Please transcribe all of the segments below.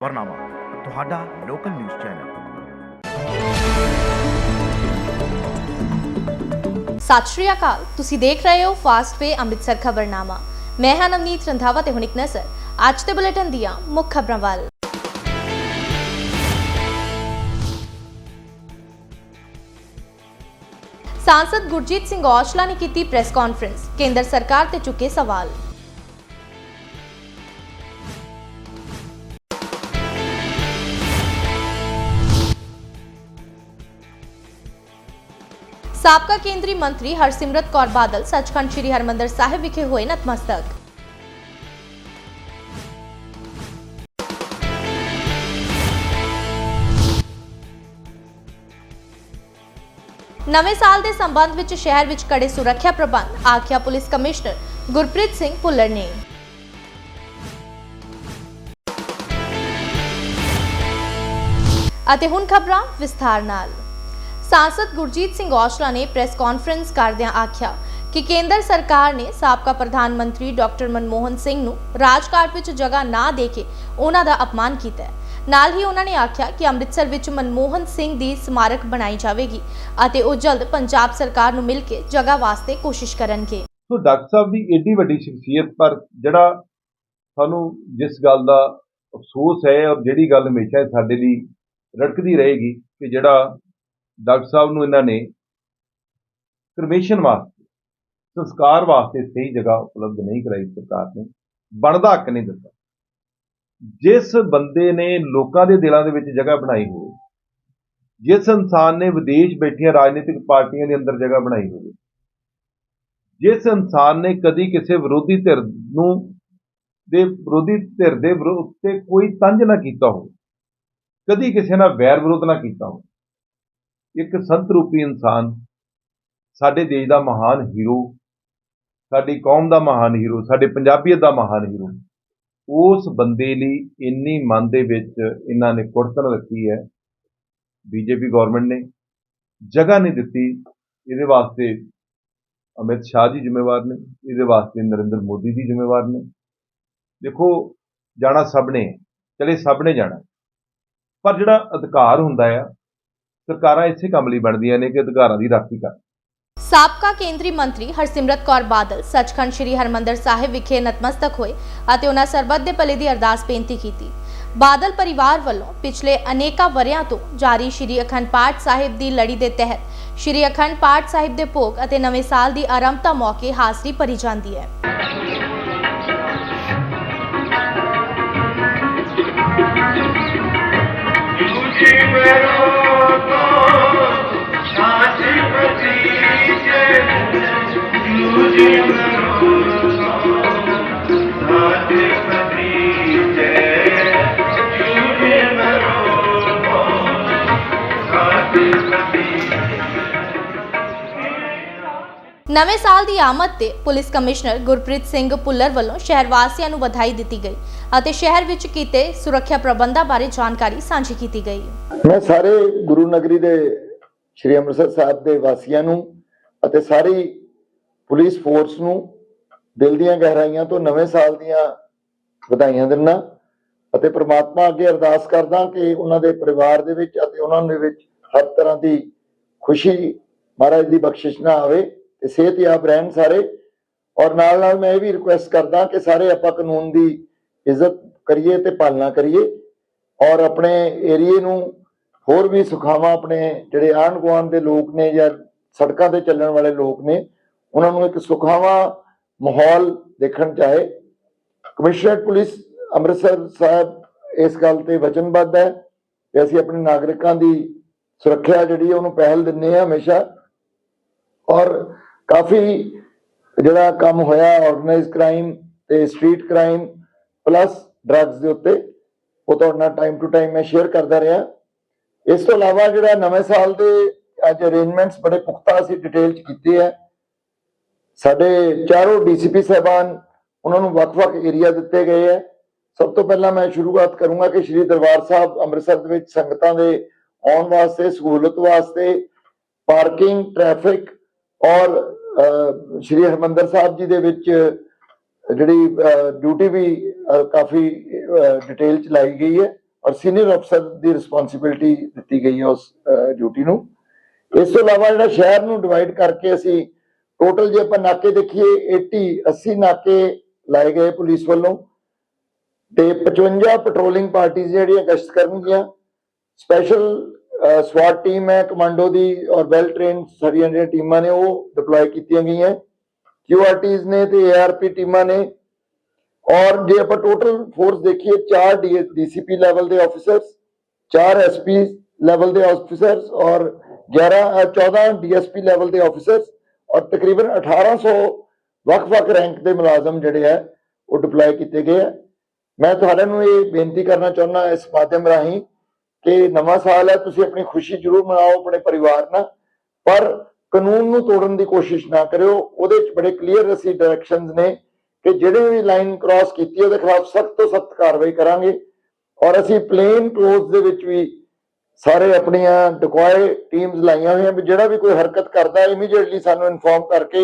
ਖਬਰਨਾਮਾ ਤੁਹਾਡਾ local news channel ਸਤਿ ਸ਼੍ਰੀ ਅਕਾਲ ਤੁਸੀਂ ਦੇਖ ਰਹੇ ਹੋ ਫਾਸਟ ਵੇ ਅੰਮ੍ਰਿਤਸਰ ਖਬਰਨਾਮਾ ਮੈਂ ਹਾਂ ਨਵਨੀਤ ਰੰਧਾਵਾ ਤੇ ਹੁਣ ਇੱਕ ਨਜ਼ਰ ਅੱਜ ਦੇ ਬੁਲੇਟਿਨ ਦੀਆਂ ਮੁੱਖ ਖਬਰਾਂ ਵੱਲ ਸਾਂਸਦ ਗੁਰਜੀਤ ਸਿੰਘ ਔਜਲਾ ਨੇ ਕੀਤੀ ਪ੍ਰੈਸ ਕਾਨਫਰੰਸ ਕੇਂਦਰ ਸਰਕਾਰ ਤੇ ਚੁੱਕੇ ਸਵਾਲ ਸਾਬਕਾ ਕੇਂਦਰੀ ਮੰਤਰੀ ਹਰਸਿਮਰਤ ਕੌਰ ਬਾਦਲ ਸੱਚਖੰਡ ਸ੍ਰੀ ਹਰਮੰਦਰ ਸਾਹਿਬ ਵਿਖੇ ਹੋਏ ਨਤਮਸਤਕ। ਨਵੇਂ ਸਾਲ ਦੇ ਸੰਬੰਧ ਵਿੱਚ ਸ਼ਹਿਰ ਵਿੱਚ ਕੜੇ ਸੁਰੱਖਿਆ ਪ੍ਰਬੰਧ, ਆਖਿਆ ਪੁਲਿਸ ਕਮਿਸ਼ਨਰ ਗੁਰਪ੍ਰੀਤ ਸਿੰਘ ਭੁੱਲਰ ਨੇ। ਅਤੇ ਹੁਣ ਖਬਰਾਂ ਵਿਸਥਾਰ ਨਾਲ। ਸਾਂਸਦ ਗੁਰਜੀਤ ਸਿੰਘ ਔਜਲਾ ਨੇ ਪ੍ਰੈਸ ਕਾਨਫਰੰਸ ਕਰਦਿਆਂ ਆਖਿਆ ਕਿ ਕੇਂਦਰ ਸਰਕਾਰ ਨੇ ਸਾਬਕਾ ਪ੍ਰਧਾਨ ਮੰਤਰੀ ਡਾਕਟਰ ਮਨਮੋਹਨ ਸਿੰਘ ਨੂੰ ਰਾਜਘਾਟ ਵਿੱਚ ਜਗ੍ਹਾ ਨਾ ਦੇ ਕੇ ਉਹਨਾਂ ਦਾ ਅਪਮਾਨ ਕੀਤਾ ਹੈ ਨਾਲ ਹੀ ਉਹਨਾਂ ਨੇ ਆਖਿਆ ਕਿ ਅੰਮ੍ਰਿਤਸਰ ਵਿੱਚ ਮਨਮੋਹਨ ਸਿੰਘ ਦੀ ਸਮਾਰਕ ਬਣਾਈ ਜਾਵੇਗੀ ਅਤੇ ਉਹ ਜਲਦ ਪੰਜਾਬ ਸਰਕਾਰ ਨੂੰ ਮਿਲ ਕੇ ਜਗ੍ਹਾ ਵਾਸਤੇ ਕੋਸ਼ਿਸ਼ ਕਰਨਗੇ ਸੋ ਡਾਕਟਰ ਸਾਹਿਬ ਦੀ ਏਡੀ ਵੱਡੀ ਸ਼ਖਸੀਅਤ ਪਰ ਜਿਹੜਾ ਸਾਨੂੰ ਜਿਸ ਗੱਲ ਦਾ ਅਫਸੋਸ ਹੈ ਔਰ ਜਿਹੜੀ ਗੱਲ ਹਮੇਸ਼ਾ ਸਾਡੇ ਲਈ ਰੜਕਦੀ ਰਹੇਗੀ ਕਿ ਜਿਹੜਾ ਡਾਕਟਰ ਸਾਹਿਬ ਨੂੰ ਇਹਨਾਂ ਨੇ ਕਰਮੇਸ਼ਨ ਵਾਸਤੇ, ਸੰਸਕਾਰ ਵਾਸਤੇ ਸਹੀ ਜਗ੍ਹਾ ਉਪਲਬਧ ਨਹੀਂ ਕਰਾਈ ਸਰਕਾਰ ਨੇ, ਬਣਦਾ ਹੱਕ ਨਹੀਂ ਦਿੱਤਾ। ਜਿਸ ਬੰਦੇ ਨੇ ਲੋਕਾਂ ਦੇ ਦਿਲਾਂ ਦੇ ਵਿੱਚ ਜਗ੍ਹਾ ਬਣਾਈ ਹੋਵੇ, ਜਿਸ ਇਨਸਾਨ ਨੇ ਵਿਦੇਸ਼ ਬੈਠੀਆਂ ਰਾਜਨੀਤਿਕ ਪਾਰਟੀਆਂ ਦੇ ਅੰਦਰ ਜਗ੍ਹਾ ਬਣਾਈ ਹੋਵੇ, ਜਿਸ ਇਨਸਾਨ ਨੇ ਕਦੀ ਕਿਸੇ ਵਿਰੋਧੀ ਧਿਰ ਨੂੰ ਦੇ ਵਿਰੋਧੀ ਧਿਰ ਦੇ ਵਿਰੋਧ ਤੇ ਕੋਈ ਤੰਜ ਨਾ ਕੀਤਾ ਹੋਵੇ, ਕਦੀ ਕਿਸੇ ਨਾਲ ਵੈਰ ਵਿਰੋਧ ਨਾ ਕੀਤਾ ਹੋਵੇ ਇੱਕ ਸੰਤ ਰੂਪੀ ਇਨਸਾਨ, ਸਾਡੇ ਦੇਸ਼ ਦਾ ਮਹਾਨ ਹੀਰੋ ਸਾਡੀ ਕੌਮ ਦਾ ਮਹਾਨ ਹੀਰੋ ਸਾਡੇ ਪੰਜਾਬੀਅਤ ਦਾ ਮਹਾਨ ਹੀਰੋ ਉਸ ਬੰਦੇ ਲਈ ਇੰਨੀ ਮਨ ਦੇ ਵਿੱਚ ਇਹਨਾਂ ਨੇ ਕੁੜਤਣ ਰੱਖੀ ਹੈ। ਬੀਜੇਪੀ ਗਵਰਨਮੈਂਟ ਨੇ ਜਗ੍ਹਾ ਨਹੀਂ ਦਿੱਤੀ, ਇਹਦੇ ਵਾਸਤੇ ਅਮਿਤ ਸ਼ਾਹ ਜੀ ਜ਼ਿੰਮੇਵਾਰ ਨੇ, ਇਹਦੇ ਵਾਸਤੇ ਨਰਿੰਦਰ ਮੋਦੀ ਜੀ ਜ਼ਿੰਮੇਵਾਰ ਨੇ। ਦੇਖੋ, ਜਾਣਾ ਸਭ ਨੇ, ਚਲੇ ਸਭ ਨੇ ਜਾਣਾ। ਪਰ ਜਿਹੜਾ ਅਧਿਕਾਰ ਹੁੰਦਾ ਆ ਸਰਕਾਰਾਂ ਇਸੇ ਕੰਮ ਲਈ ਬਣਦੀਆਂ ਨੇ ਕਿ ਅਧਿਕਾਰਾਂ ਦੀ ਰਾਖੀ ਕਰਨ। ਸਾਬਕਾ ਕੇਂਦਰੀ ਮੰਤਰੀ ਹਰਸਿਮਰਤ ਕੌਰ ਬਾਦਲ ਸੱਚਖੰਡ ਸ੍ਰੀ ਹਰਮੰਦਰ ਸਾਹਿਬ ਵਿਖੇ ਨਤਮਸਤਕ ਹੋਏ ਅਤੇ ਉਹਨਾਂ ਸਰਬੱਤ ਦੇ ਭਲੇ ਦੀ ਅਰਦਾਸ ਬੇਨਤੀ ਕੀਤੀ। ਬਾਦਲ ਪਰਿਵਾਰ ਵੱਲੋਂ ਪਿਛਲੇ ਅਨੇਕਾਂ ਵਰਿਆਂ ਤੋਂ ਜਾਰੀ ਸ੍ਰੀ ਅਖੰਡ ਪਾਠ ਸਾਹਿਬ ਦੀ ਲੜੀ ਦੇ ਤਹਿਤ ਸ੍ਰੀ ਅਖੰਡ ਪਾਠ ਸਾਹਿਬ ਦੇ ਭੋਗ ਅਤੇ ਨਵੇਂ ਸਾਲ ਦੀ ਆਰੰਭਤਾ ਮੌਕੇ ਹਾਜ਼ਰੀ ਭਰੀ ਜਾਂਦੀ ਹੈ। ਨਵੇਂ ਸਾਲ ਦੀ ਆਮਦ ਤੇ ਪੁਲਿਸ ਕਮਿਸ਼ਨਰ ਗੁਰਪ੍ਰੀਤ ਸਿੰਘ ਭੁੱਲਰ ਵੱਲੋਂ ਸ਼ਹਿਰ ਵਾਸੀਆਂ ਨੂੰ ਵਧਾਈ ਦਿੱਤੀ ਗਈ ਅਤੇ ਸ਼ਹਿਰ ਵਿੱਚ ਕੀਤੇ ਸੁਰੱਖਿਆ ਪ੍ਰਬੰਧਾਂ ਬਾਰੇ ਜਾਣਕਾਰੀ ਸਾਂਝੀ ਕੀਤੀ ਗਈ। ਮੈਂ ਸਾਰੇ ਗੁਰੂ ਨਗਰੀ ਦੇ ਸ਼੍ਰੀ ਅੰਮ੍ਰਿਤਸਰ ਸਾਹਿਬ ਦੇ ਵਾਸੀਆਂ ਨੂੰ ਅਤੇ ਸਾਰੀ ਪੁਲਿਸ ਫੋਰਸ ਨੂੰ ਦਿਲ ਦੀਆਂ ਗਹਿਰਾਈਆਂ ਤੋਂ ਨਵੇਂ ਸਾਲ ਦੀਆਂ ਵਧਾਈਆਂ ਦਿੰਦਾ ਅਤੇ ਪ੍ਰਮਾਤਮਾ ਅੱਗੇ ਅਰਦਾਸ ਕਰਦਾ ਕਿ ਉਹਨਾਂ ਦੇ ਪਰਿਵਾਰ ਦੇ ਵਿੱਚ ਅਤੇ ਉਹਨਾਂ ਦੇ ਵਿੱਚ ਹਰ ਤਰ੍ਹਾਂ ਦੀ ਖੁਸ਼ੀ ਮਹਾਰਾਜ ਦੀ ਬਖਸ਼ਿਸ਼ ਨਾ ਆਵੇ ਤੇ ਸਿਹਤਯਾਬ ਰਹਿਣ ਸਾਰੇ। ਔਰ ਨਾਲ ਨਾਲ ਮੈਂ ਇਹ ਵੀ ਰਿਕੁਐਸਟ ਕਰਦਾ ਕਿ ਸਾਰੇ ਆਪਾਂ ਕਾਨੂੰਨ ਦੀ ਇੱਜ਼ਤ ਕਰੀਏ ਤੇ ਪਾਲਣਾ ਕਰੀਏ ਔਰ ਆਪਣੇ ਏਰੀਏ ਨੂੰ ਹੋਰ ਵੀ ਸੁਖਾਵਾਂ ਆਪਣੇ ਜਿਹੜੇ ਆਂਢ ਗੁਆਂਢ ਦੇ ਲੋਕ ਨੇ ਜਾਂ ਸੜਕਾਂ ਤੇ ਚੱਲਣ ਵਾਲੇ ਲੋਕ ਨੇ ਉਹਨਾਂ ਨੂੰ ਇੱਕ ਸੁਖਾਵਾਂ ਮਾਹੌਲ ਦੇਖਣ ਚਾਹੇ। ਕਮਿਸ਼ਨਰ ਪੁਲਿਸ ਅੰਮ੍ਰਿਤਸਰ ਸਾਹਿਬ ਇਸ ਗੱਲ ਤੇ ਵਚਨਬੱਧ ਹੈ ਕਿ ਅਸੀਂ ਆਪਣੇ ਨਾਗਰਿਕਾਂ ਦੀ ਸੁਰੱਖਿਆ ਜਿਹੜੀ ਉਹਨੂੰ ਪਹਿਲ ਦਿੰਦੇ ਹਾਂ ਹਮੇਸ਼ਾ। ਔਰ ਕਾਫੀ ਜਿਹੜਾ ਕੰਮ ਹੋਇਆ ਆਰਗੇਨਾਈਜ਼ ਕ੍ਰਾਈਮ ਤੇ ਸਟਰੀਟ ਕ੍ਰਾਈਮ ਪਲੱਸ ਡਰੱਗਸ ਦੇ ਉੱਤੇ, ਉਹ ਤੁਹਾਡੇ ਨਾਲ ਟਾਈਮ ਟੂ ਟਾਈਮ ਮੈਂ ਸ਼ੇਅਰ ਕਰਦਾ ਰਿਹਾ। ਇਸ ਤੋਂ ਇਲਾਵਾ ਜਿਹੜਾ ਨਵੇਂ ਸਾਲ ਦੇ ਅੱਜ ਅਰੇਂਜਮੈਂਟਸ ਬੜੇ ਪੁਖਤਾ ਅਸੀਂ ਡਿਟੇਲ ਚ ਕੀਤੇ ਆ ਸਾਡੇ ਚਾਰੋਂ ਡੀਸੀਪੀ ਸਾਹਿਬਾਨ ਉਹਨਾਂ ਨੂੰ ਵੱਖ-ਵੱਖ ਏਰੀਆ ਦਿੱਤੇ ਗਏ ਹੈ। ਸਭ ਤੋਂ ਪਹਿਲਾਂ ਮੈਂ ਸ਼ੁਰੂਆਤ ਕਰੂੰਗਾ ਕਿ ਸ਼੍ਰੀ ਦਰਬਾਰ ਸਾਹਿਬ ਅੰਮ੍ਰਿਤਸਰ ਦੇ ਵਿੱਚ ਸੰਗਤਾਂ ਦੇ ਆਉਣ ਵਾਸਤੇ, ਸਹੂਲਤ ਵਾਸਤੇ ਪਾਰਕਿੰਗ, ਟ੍ਰੈਫਿਕ ਔਰ ਸ਼੍ਰੀ ਹਰਮੰਦਰ ਸਾਹਿਬ ਜੀ ਦੇ ਵਿੱਚ ਜਿਹੜੀ ਡਿਊਟੀ ਵੀ ਕਾਫੀ ਡਿਟੇਲ ਚ ਲਾਈ ਗਈ ਹੈ ਔਰ ਸੀਨੀਅਰ ਅਫਸਰ ਦੀ ਰਿਸਪੌਂਸਿਬਿਲਟੀ ਦਿੱਤੀ ਗਈ ਹੈ ਉਸ ਡਿਊਟੀ ਨੂੰ। ਇਸ ਤੋਂ ਇਲਾਵਾ ਜਿਹੜਾ ਸ਼ਹਿਰ ਨੂੰ ਡਿਵਾਈਡ ਕਰਕੇ ਅਸੀਂ ਟੋਟਲ ਜੇ ਆਪਾਂ ਨਾਕੇ ਦੇਖੀਏ 80 80 ਨਾਕੇ ਲਾਏ ਗਏ ਪੁਲਿਸ ਵੱਲੋਂ ਤੇ 55 ਪੈਟਰੋਲਿੰਗ ਪਾਰਟੀਆਂ ਜਿਹੜੀਆਂ ਗਸ਼ਤ ਕਰਨਗੀਆਂ। ਸਪੈਸ਼ਲ ਸਵਾਟ ਟੀਮ ਹੈ ਕਮਾਂਡੋ ਦੀ ਔਰ ਵੈਲ ਟ੍ਰੇਨਡ ਸਾਰੀਆਂ ਜਿਹੜੀਆਂ ਟੀਮਾਂ ਨੇ ਉਹ ਡਿਪਲੋਏ ਕੀਤੀਆਂ ਗਈਆਂ। ਕਿਊਆਰਟੀਜ਼ ਨੇ ਤੇ ਏਆਰਪੀ ਟੀਮਾਂ ਨੇ। ਔਰ ਜੇ ਆਪਾਂ ਟੋਟਲ ਫੋਰਸ ਦੇਖੀਏ 4 ਡੀਸੀਪੀ ਲੈਵਲ ਦੇ ਆਫੀਸਰਸ 4 ਐਸਪੀ ਲੈਵਲ ਦੇ ਆਫੀਸਰਸ ਔਰ 11 ਅ, 14 ਡੀਐਸਪੀ ਲੈਵਲ ਦੇ ਆਫੀਸਰਸ ਔਰ ਤਕਰੀਬਨ 1800 ਵੱਖ-ਵੱਖ ਰੈਂਕ ਦੇ ਮੁਲਾਜ਼ਮ ਜਿਹੜੇ ਆ, ਉਹ ਡਿਪਲੋਏ ਕੀਤੇ ਗਏ ਆ। ਮੈਂ ਤੁਹਾਡੇ ਨੂੰ ਇਹ ਬੇਨਤੀ ਕਰਨਾ ਚਾਹੁੰਦਾ ਇਸ ਮਾਧਿਅਮ ਰਾਹੀਂ ਕਿ ਨਵਾਂ ਸਾਲ ਹੈ ਤੁਸੀਂ ਆਪਣੀ ਖੁਸ਼ੀ ਜ਼ਰੂਰ ਮਨਾਓ ਆਪਣੇ ਪਰਿਵਾਰ ਨਾਲ, ਪਰ ਕਾਨੂੰਨ ਨੂੰ ਤੋੜਨ ਦੀ ਕੋਸ਼ਿਸ਼ ਨਾ ਕਰਿਓ। ਉਹਦੇ ਵਿੱਚ ਬੜੇ ਕਲੀਅਰ ਅਸੀਂ ਡਾਇਰੈਕਸ਼ਨਸ ਨੇ ਕਿ ਜਿਹੜੇ ਵੀ ਲਾਈਨ ਕ੍ਰਾਸ ਕੀਤੀ, ਉਹਦੇ ਖਿਲਾਫ ਸਖਤ ਤੋਂ ਸਖਤ ਕਾਰਵਾਈ ਕਰਾਂਗੇ। ਔਰ ਅਸੀਂ ਪਲੇਨ ਕਲੋਜ਼ ਦੇ ਵਿੱਚ ਵੀ ਸਾਰੇ ਆਪਣੀਆਂ ਡਿਕੋਏ ਟੀਮਸ ਲਾਈਆਂ ਹੋਈਆਂ ਵੀ ਜਿਹੜਾ ਵੀ ਕੋਈ ਹਰਕਤ ਕਰਦਾ ਇਮੀਡੀਏਟਲੀ ਸਾਨੂੰ ਇਨਫੋਰਮ ਕਰਕੇ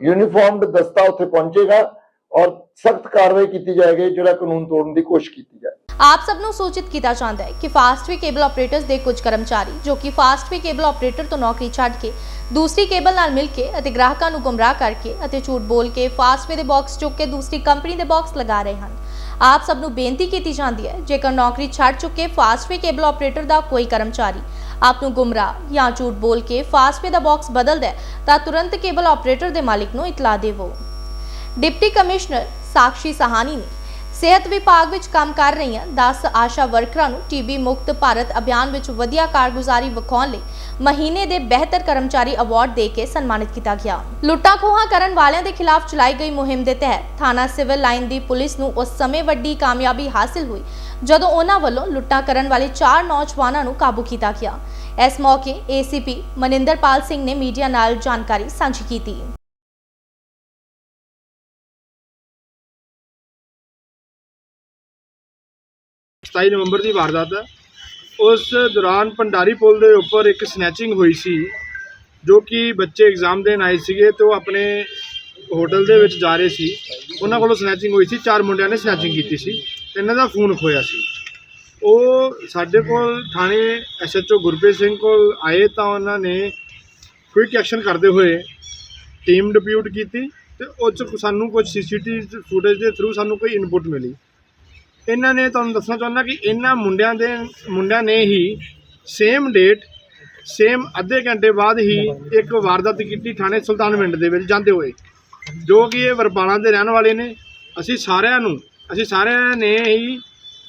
ਯੂਨੀਫਾਰਮਡ ਦਸਤਾ ਉੱਥੇ ਪਹੁੰਚੇਗਾ ਔਰ ਸਖਤ ਕਾਰਵਾਈ ਕੀਤੀ ਜਾਏਗੀ, ਜਿਹੜਾ ਕਾਨੂੰਨ ਤੋੜਨ ਦੀ ਕੋਸ਼ਿਸ਼ ਕੀਤੀ ਜਾਏ। ਆਪ ਸਭ ਨੂੰ ਸੂਚਿਤ ਕੀਤਾ ਜਾਂਦਾ ਹੈ ਕਿ ਫਾਸਟਵੇ ਕੇਬਲ ਆਪਰੇਟਰਸ ਦੇ ਕੁਝ ਕਰਮਚਾਰੀ, ਜੋ ਕਿ ਫਾਸਟਵੇ ਕੇਬਲ ਆਪਰੇਟਰ ਤੋਂ ਨੌਕਰੀ ਛੱਡ ਕੇ ਦੂਸਰੀ ਕੇਬਲ ਨਾਲ ਮਿਲ ਕੇ ਅਤੇ ਗ੍ਰਾਹਕਾਂ ਨੂੰ ਗੁੰਮਰਾਹ ਕਰਕੇ ਅਤੇ ਝੂਠ ਬੋਲ ਕੇ ਫਾਸਟਵੇ ਦੇ ਬਾਕਸ ਚੁੱਕ ਕੇ ਦੂਸਰੀ ਕੰਪਨੀ ਦੇ ਬਾਕਸ ਲਗਾ ਰਹੇ ਹਨ ਆਪ ਸਭ ਨੂੰ ਬੇਨਤੀ ਕੀਤੀ ਜਾਂਦੀ ਹੈ, ਜੇਕਰ ਨੌਕਰੀ ਛੱਡ ਚੁੱਕੇ ਫਾਸਟਵੇ ਕੇਬਲ ਆਪਰੇਟਰ ਦਾ ਕੋਈ ਕਰਮਚਾਰੀ ਆਪ ਨੂੰ ਗੁੰਮਰਾਹ ਜਾਂ ਝੂਠ ਬੋਲ ਕੇ ਫਾਸਟਵੇ ਦਾ ਬਾਕਸ ਬਦਲਦਾ ਹੈ, ਤਾਂ ਤੁਰੰਤ ਕੇਬਲ ਆਪਰੇਟਰ ਦੇ ਮਾਲਿਕ ਨੂੰ ਇਤਲਾਹ ਦੇਵੋ। ਡਿਪਟੀ ਕਮਿਸ਼ਨਰ ਸਾਕਸ਼ੀ ਸਹਾਨੀ ਨੇ ਸਿਹਤ ਵਿਭਾਗ ਵਿੱਚ ਕੰਮ ਕਰ ਰਹੀਆਂ 10 ਆਸ਼ਾ ਵਰਕਰਾਂ ਨੂੰ ਟੀਬੀ ਮੁਕਤ ਭਾਰਤ ਅਭਿਆਨ ਵਿੱਚ ਵਧੀਆ ਕਾਰਗੁਜ਼ਾਰੀ ਵਿਖਾਉਣ ਲਈ ਮਹੀਨੇ ਦੇ ਬਿਹਤਰ ਕਰਮਚਾਰੀ ਅਵਾਰਡ ਦੇ ਕੇ ਸਨਮਾਨਿਤ ਕੀਤਾ ਗਿਆ। ਲੁੱਟਾਂ ਖੋਹਾਂ ਕਰਨ ਵਾਲਿਆਂ ਦੇ ਖਿਲਾਫ ਚਲਾਈ ਗਈ ਮੁਹਿੰਮ ਦੇ ਤਹਿਤ ਥਾਣਾ ਸਿਵਲ ਲਾਈਨ ਦੀ ਪੁਲਿਸ ਨੂੰ ਉਸ ਸਮੇਂ ਵੱਡੀ ਕਾਮਯਾਬੀ ਹਾਸਲ ਹੋਈ, ਜਦੋਂ ਉਹਨਾਂ ਵੱਲੋਂ ਲੁੱਟਾਂ ਕਰਨ ਵਾਲੇ ਚਾਰ ਨੌਜਵਾਨਾਂ ਨੂੰ ਕਾਬੂ ਕੀਤਾ ਗਿਆ। ਇਸ ਮੌਕੇ ਏਸੀਪੀ ਮਨਿੰਦਰਪਾਲ ਸਿੰਘ ਨੇ ਮੀਡੀਆ ਨਾਲ ਜਾਣਕਾਰੀ ਸਾਂਝੀ ਕੀਤੀ। 27 ਨਵੰਬਰ ਦੀ ਵਾਰਦਾਤ ਹੈ। ਉਸ ਦੌਰਾਨ ਭੰਡਾਰੀ ਪੁਲ ਦੇ ਉੱਪਰ ਇੱਕ ਸਨੈਚਿੰਗ ਹੋਈ ਸੀ, ਜੋ ਕਿ ਬੱਚੇ ਐਗਜ਼ਾਮ ਦੇਣ ਆਏ ਸੀਗੇ ਤੇ ਉਹ ਆਪਣੇ ਹੋਟਲ ਦੇ ਵਿੱਚ ਜਾ ਰਹੇ ਸੀ। ਉਹਨਾਂ ਕੋਲੋਂ ਸਨੈਚਿੰਗ ਹੋਈ ਸੀ, ਚਾਰ ਮੁੰਡਿਆਂ ਨੇ ਸਨੈਚਿੰਗ ਕੀਤੀ ਸੀ ਤੇ ਇਹਨਾਂ ਦਾ ਫੋਨ ਖੋਇਆ ਸੀ। ਉਹ ਸਾਡੇ ਕੋਲ ਥਾਣੇ ਐਸਐਚਓ ਗੁਰਪ੍ਰੀਤ ਸਿੰਘ ਕੋਲ ਆਏ ਤਾਂ ਉਹਨਾਂ ਨੇ ਕੁਇਕ ਐਕਸ਼ਨ ਕਰਦੇ ਹੋਏ ਟੀਮ ਡਿਪਿਊਟ ਕੀਤੀ ਤੇ ਉਹ 'ਚ ਸਾਨੂੰ ਕੁਝ ਸੀਸੀਟੀਵੀ ਫੁਟੇਜ ਦੇ ਥਰੂ ਸਾਨੂੰ ਕੋਈ ਇਨਪੁਟ ਮਿਲੀ। ਇਹਨਾਂ ਨੇ ਤੁਹਾਨੂੰ ਦੱਸਣਾ ਚਾਹੁੰਦਾ ਕਿ ਇਹਨਾਂ ਮੁੰਡਿਆਂ ਦੇ ਮੁੰਡਿਆਂ ਨੇ ਹੀ ਸੇਮ ਡੇਟ ਸੇਮ ਅੱਧੇ ਘੰਟੇ ਬਾਅਦ ਹੀ ਇੱਕ ਵਾਰਦਾਤ ਕੀਤੀ ਥਾਣੇ ਸੁਲਤਾਨਵਿੰਡ ਦੇ ਵਿੱਚ ਜਾਂਦੇ ਹੋਏ, ਜੋ ਕਿ ਇਹ ਵਰਪਾਲਾਂ ਦੇ ਰਹਿਣ ਵਾਲੇ ਨੇ। ਅਸੀਂ ਸਾਰਿਆਂ ਨੂੰ, ਅਸੀਂ ਸਾਰਿਆਂ ਨੇ ਹੀ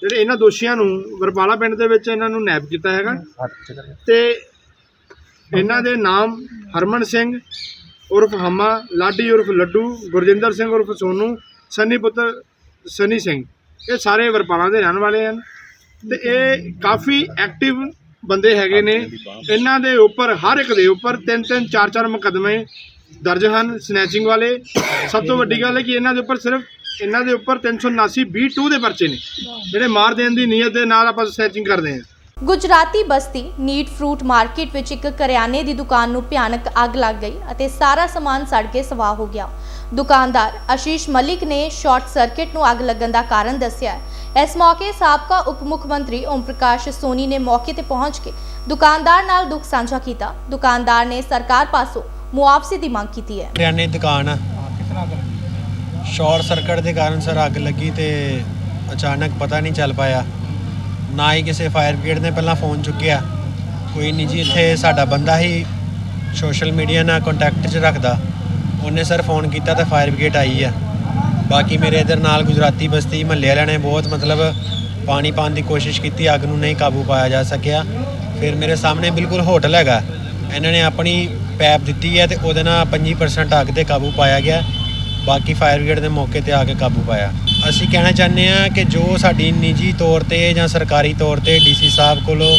ਜਿਹੜੇ ਇਹਨਾਂ ਦੋਸ਼ੀਆਂ ਨੂੰ ਵਰਪਾਲਾ ਪਿੰਡ ਦੇ ਵਿੱਚ ਇਹਨਾਂ ਨੂੰ ਨੈਪ ਕੀਤਾ ਹੈਗਾ। ਤੇ ਇਹਨਾਂ ਦੇ ਨਾਮ ਹਰਮਨ ਸਿੰਘ, ਉਰਫ ਹਮਾ, ਲਾਡੀ ਉਰਫ ਲੱਡੂ, ਗੁਰਜਿੰਦਰ ਸਿੰਘ ਉਰਫ ਸੋਨੂ, ਸਨੀ ਪੁੱਤਰ ਸਨੀ ਸਿੰਘ। ਇਹ ਸਾਰੇ ਵਰਪਾਲਾਂ ਦੇ ਰਹਿਣ ਵਾਲੇ ਹਨ ਤੇ ਇਹ ਕਾਫੀ ਐਕਟਿਵ ਬੰਦੇ ਹੈਗੇ ਨੇ। ਇਹਨਾਂ ਦੇ ਉੱਪਰ, ਹਰ ਇੱਕ ਦੇ ਉੱਪਰ ਤਿੰਨ ਤਿੰਨ, ਚਾਰ ਚਾਰ ਮੁਕੱਦਮੇ ਦਰਜ ਹਨ ਸਨੈਚਿੰਗ ਵਾਲੇ। ਸਭ ਤੋਂ ਵੱਡੀ ਗੱਲ ਹੈ ਕਿ ਇਹਨਾਂ ਦੇ ਉੱਪਰ ਸਿਰਫ, ਇਹਨਾਂ ਦੇ ਉੱਪਰ 379 B2 ਦੇ ਪਰਚੇ ਨੇ। ਜਿਹੜੇ ਮਾਰ ਦੇਣ ਦੀ ਨੀਅਤ ਦੇ ਨਾਲ ਆਪਾਂ ਸਨੈਚਿੰਗ ਕਰਦੇ ਹਾਂ। ਗੁਜਰਾਤੀ ਬਸਤੀ ਨੀਟ ਫਰੂਟ ਮਾਰਕੀਟ ਵਿੱਚ ਇੱਕ ਕਰਿਆਨੇ ਦੀ ਦੁਕਾਨ ਨੂੰ ਭਿਆਨਕ ਅੱਗ ਲੱਗ ਗਈ ਅਤੇ ਸਾਰਾ ਸਮਾਨ ਸੜ ਕੇ ਸਵਾਹ ਹੋ ਗਿਆ। ਦੁਕਾਨਦਾਰ ਆਸ਼ੀਸ਼ ਮਲਿਕ ਨੇ ਸ਼ਾਰਟ ਸਰਕਟ ਨੂੰ ਅੱਗ ਲੱਗਣ ਦਾ ਕਾਰਨ ਦੱਸਿਆ ਇਸ ਮੌਕੇ ਸਾਬਕਾ ਉਪ ਮੁੱਖ ਮੰਤਰੀ ਓਮ ਪ੍ਰਕਾਸ਼ ਸੋਨੀ ਨੇ ਮੌਕੇ ਤੇ ਪਹੁੰਚ ਕੇ ਦੁਕਾਨਦਾਰ ਨਾਲ ਦੁੱਖ ਸਾਂਝਾ ਕੀਤਾ। ਦੁਕਾਨਦਾਰ ਨੇ ਸਰਕਾਰ ਪਾਸੋਂ ਮੁਆਵਜ਼ੇ ਦੀ ਮੰਗ ਕੀਤੀ ਹੈ। ਕਰਿਆਨੇ ਦੀ ਦੁਕਾਨ ਆ। ਸ਼ਾਰਟ ਸਰਕਟ ਦੇ ਕਾਰਨ ਸਰ ਅੱਗ ਲੱਗੀ ਤੇ ਅਚਾਨਕ ਪਤਾ ਨਹੀਂ ਚੱਲ ਪਾਇਆ। ਨਾ ਹੀ ਕਿਸੇ ਫਾਇਰ ਬ੍ਰਿਗੇਡ ਨੇ ਪਹਿਲਾਂ ਫੋਨ ਚੁੱਕਿਆ। ਕੋਈ ਨਹੀਂ ਜੀ, ਇੱਥੇ ਸਾਡਾ ਬੰਦਾ ਹੀ ਸੋਸ਼ਲ ਮੀਡੀਆ ਨਾਲ ਕੰਟੈਕਟ 'ਚ ਰੱਖਦਾ। ਉਹਨੇ ਸਰ ਫੋਨ ਕੀਤਾ ਤਾਂ ਫਾਇਰ ਬ੍ਰਿਗੇਡ ਆਈ ਆ। ਬਾਕੀ ਮੇਰੇ ਇਧਰ ਨਾਲ ਗੁਜਰਾਤੀ ਬਸਤੀ ਮਹੱਲੇ ਵਾਲਿਆਂ ਨੇ ਬਹੁਤ ਮਤਲਬ ਪਾਣੀ ਪਾਉਣ ਦੀ ਕੋਸ਼ਿਸ਼ ਕੀਤੀ, ਅੱਗ ਨੂੰ ਨਹੀਂ ਕਾਬੂ ਪਾਇਆ ਜਾ ਸਕਿਆ। ਫਿਰ ਮੇਰੇ ਸਾਹਮਣੇ ਬਿਲਕੁਲ ਹੋਟਲ ਹੈਗਾ। ਇਹਨਾਂ ਨੇ ਆਪਣੀ ਪੈਪ ਦਿੱਤੀ ਹੈ ਤੇ ਉਹਦੇ ਨਾਲ 25% ਅੱਗ ਤੇ ਕਾਬੂ ਪਾਇਆ ਗਿਆ। ਬਾਕੀ ਫਾਇਰ ਬ੍ਰਿਗੇਡ ਦੇ ਮੌਕੇ ਤੇ ਆ ਕੇ ਕਾਬੂ ਪਾਇਆ। ਅਸੀਂ ਕਹਿਣਾ ਚਾਹੁੰਦੇ ਹਾਂ ਕਿ ਜੋ ਸਾਡੀ ਨਿੱਜੀ ਤੌਰ ਤੇ ਜਾਂ ਸਰਕਾਰੀ ਤੌਰ ਤੇ ਡੀਸੀ ਸਾਹਿਬ ਕੋਲੋਂ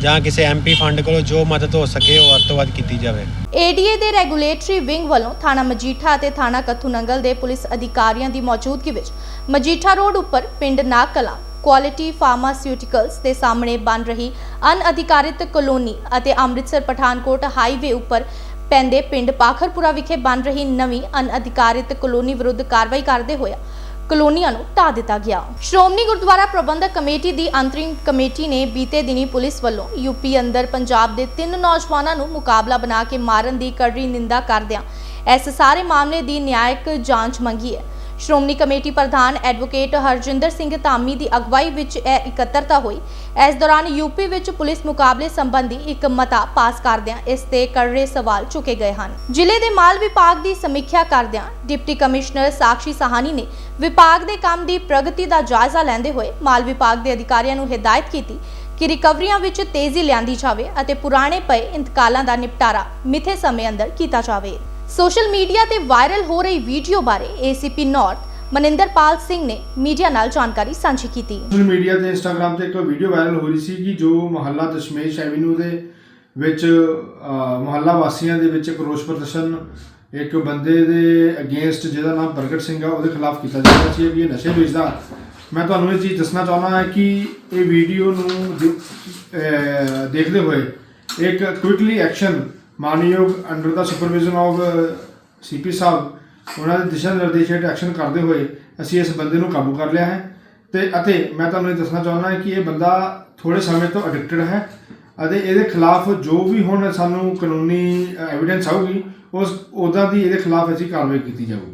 ਜਾਂ ਕਿਸੇ ਐਮਪੀ ਫੰਡ ਕੋਲੋਂ ਜੋ ਮਦਦ ਹੋ ਸਕੇ ਉਹ ਵੱਧ ਤੋਂ ਵੱਧ ਕੀਤੀ ਜਾਵੇ। ਏਡੀਏ ਦੇ ਰੈਗੂਲੇਟਰੀ ਵਿੰਗ ਵੱਲੋਂ ਥਾਣਾ ਮਜੀਠਾ ਅਤੇ ਥਾਣਾ ਕੱਥੂ ਨੰਗਲ ਦੇ ਪੁਲਿਸ ਅਧਿਕਾਰੀਆਂ ਦੀ ਮੌਜੂਦਗੀ ਵਿੱਚ ਮਜੀਠਾ ਰੋਡ ਉੱਪਰ ਪਿੰਡ ਨਾਗਕਲਾ ਕੁਆਲਿਟੀ ਫਾਰਮਾਸਿਊਟੀਕਲਸ ਦੇ ਸਾਹਮਣੇ ਬਣ ਰਹੀ ਅਨਅਧਿਕਾਰਿਤ ਕਲੋਨੀ ਅਤੇ ਅੰਮ੍ਰਿਤਸਰ ਪਠਾਨਕੋਟ ਹਾਈਵੇ ਉੱਪਰ ਪੈਂਦੇ ਪਿੰਡ ਪਾਖਰਪੁਰਾ ਵਿਖੇ ਬਣ ਰਹੀ ਨਵੀਂ ਅਨਅਧਿਕਾਰਿਤ ਕਲੋਨੀ ਵਿਰੁੱਧ ਕਾਰਵਾਈ ਕਰਦੇ ਹੋਇਆ ਕਲੋਨੀਆਂ ਨੂੰ ਢਾਹ ਦਿੱਤਾ ਗਿਆ। ਸ਼੍ਰੋਮਣੀ ਗੁਰਦੁਆਰਾ ਪ੍ਰਬੰਧਕ ਕਮੇਟੀ ਦੀ ਅੰਤਰਿਮ ਕਮੇਟੀ ਨੇ ਬੀਤੇ ਦਿਨੀ ਪੁਲਿਸ ਵੱਲੋਂ ਯੂਪੀ ਅੰਦਰ ਪੰਜਾਬ ਦੇ ਤਿੰਨ ਨੌਜਵਾਨਾਂ ਨੂੰ ਮੁਕਾਬਲਾ ਬਣਾ ਕੇ ਮਾਰਨ ਦੀ ਕੜੀ ਨਿੰਦਾ ਕਰਦਿਆਂ ਇਸ ਸਾਰੇ ਮਾਮਲੇ ਦੀ ਨਿਆਇਕ ਜਾਂਚ ਮੰਗੀ ਹੈ। ਸ਼੍ਰੋਮਣੀ ਕਮੇਟੀ ਪ੍ਰਧਾਨ ਐਡਵੋਕੇਟ ਹਰਜਿੰਦਰ ਸਿੰਘ ਧਾਮੀ ਦੀ ਅਗਵਾਈ ਵਿੱਚ ਇਹ ਇਕੱਤਰਤਾ ਹੋਈ। ਇਸ ਦੌਰਾਨ ਯੂਪੀ ਵਿੱਚ ਪੁਲਿਸ ਮੁਕਾਬਲੇ ਸੰਬੰਧੀ ਇੱਕ ਮਤਾ ਪਾਸ ਕਰਦਿਆਂ ਇਸ ਤੇ ਕਰੜੇ ਸਵਾਲ ਚੁੱਕੇ ਗਏ ਹਨ। ਜ਼ਿਲ੍ਹੇ ਦੇ ਮਾਲ ਵਿਭਾਗ ਦੀ ਸਮੀਖਿਆ ਕਰਦਿਆਂ ਡਿਪਟੀ ਕਮਿਸ਼ਨਰ ਸਾਕਸ਼ੀ ਸਾਹਾਨੀ ਨੇ ਵਿਭਾਗ ਦੇ ਕੰਮ ਦੀ ਪ੍ਰਗਤੀ ਦਾ ਜਾਇਜ਼ਾ ਲੈਂਦੇ ਹੋਏ ਮਾਲ ਵਿਭਾਗ ਦੇ ਅਧਿਕਾਰੀਆਂ ਨੂੰ ਹਦਾਇਤ ਕੀਤੀ ਕਿ ਰਿਕਵਰੀਆਂ ਵਿੱਚ ਤੇਜ਼ੀ ਲਿਆਂਦੀ ਜਾਵੇ ਅਤੇ ਪੁਰਾਣੇ ਪਏ ਇੰਤਕਾਲਾਂ ਦਾ ਨਿਪਟਾਰਾ ਮਿੱਥੇ ਸਮੇਂ ਅੰਦਰ ਕੀਤਾ ਜਾਵੇ। ਸੋਸ਼ਲ ਮੀਡੀਆ ਤੇ ਵਾਇਰਲ ਹੋ ਰਹੀ ਵੀਡੀਓ ਬਾਰੇ ਏਸੀਪੀ ਨਾਰਥ ਮਨਿੰਦਰਪਾਲ ਸਿੰਘ ਨੇ ਮੀਡੀਆ ਨਾਲ ਜਾਣਕਾਰੀ ਸਾਂਝੀ ਕੀਤੀ। ਸੋਸ਼ਲ ਮੀਡੀਆ ਤੇ ਇੰਸਟਾਗ੍ਰam ਤੇ ਇੱਕ ਵੀਡੀਓ ਵਾਇਰਲ ਹੋ ਰਹੀ ਸੀ ਕਿ ਜੋ ਮੁਹੱਲਾ ਦਸ਼ਮੇਸ਼ ਐਵੀਨਿਊ ਦੇ ਵਿੱਚ ਅਹ, ਮੁਹੱਲਾ ਵਾਸੀਆਂ ਦੇ ਵਿੱਚ ਇੱਕ ਰੋਸ ਪ੍ਰਦਰਸ਼ਨ ਇੱਕ ਬੰਦੇ ਦੇ ਅਗੇਂਸਟ ਜਿਹਦਾ ਨਾਮ ਪ੍ਰਗਟ ਸਿੰਘ ਆ ਉਹਦੇ ਖਿਲਾਫ ਕੀਤਾ ਜਾ ਰਿਹਾ ਸੀ ਕਿ ਇਹ ਨਸ਼ੇ ਵੇਚਦਾ। ਮੈਂ ਤੁਹਾਨੂੰ ਇਹ ਚੀਜ਼ ਦੱਸਣਾ ਚਾਹੁੰਦਾ ਹਾਂ ਕਿ ਇਹ ਵੀਡੀਓ ਨੂੰ ਦੇਖਦੇ ਹੋਏ ਇੱਕ ਕੁਇਕਲੀ ਐਕਸ਼ਨ ਮਾਨਯੋਗ ਅੰਡਰ ਦਾ ਸੁਪਰਵਿਜ਼ਨ ਆਫ ਸੀਪੀ ਸਾਹਿਬ, ਉਹਨਾਂ ਦੇ ਦਿਸ਼ਾ ਨਿਰਦੇਸ਼ ਹੇਠ ਐਕਸ਼ਨ ਕਰਦੇ ਹੋਏ ਅਸੀਂ ਇਸ ਬੰਦੇ ਨੂੰ ਕਾਬੂ ਕਰ ਲਿਆ ਹੈ। ਤੇ ਅਤੇ ਮੈਂ ਤੁਹਾਨੂੰ ਇਹ ਦੱਸਣਾ ਚਾਹੁੰਦਾ ਹਾਂ ਕਿ ਇਹ ਬੰਦਾ ਥੋੜੇ ਸਮੇਂ ਤੋਂ ਐਡਿਕਟਡ ਹੈ ਅਤੇ ਇਹਦੇ ਖਿਲਾਫ ਜੋ ਵੀ ਹੁਣ ਸਾਨੂੰ ਕਾਨੂੰਨੀ ਐਵੀਡੈਂਸ ਆਊਗੀ, ਉਸ, ਉਹਦਾ ਦੀ ਇਹਦੇ ਖਿਲਾਫ ਅਸੀਂ ਕਾਰਵਾਈ ਕੀਤੀ ਜਾਊਗੀ।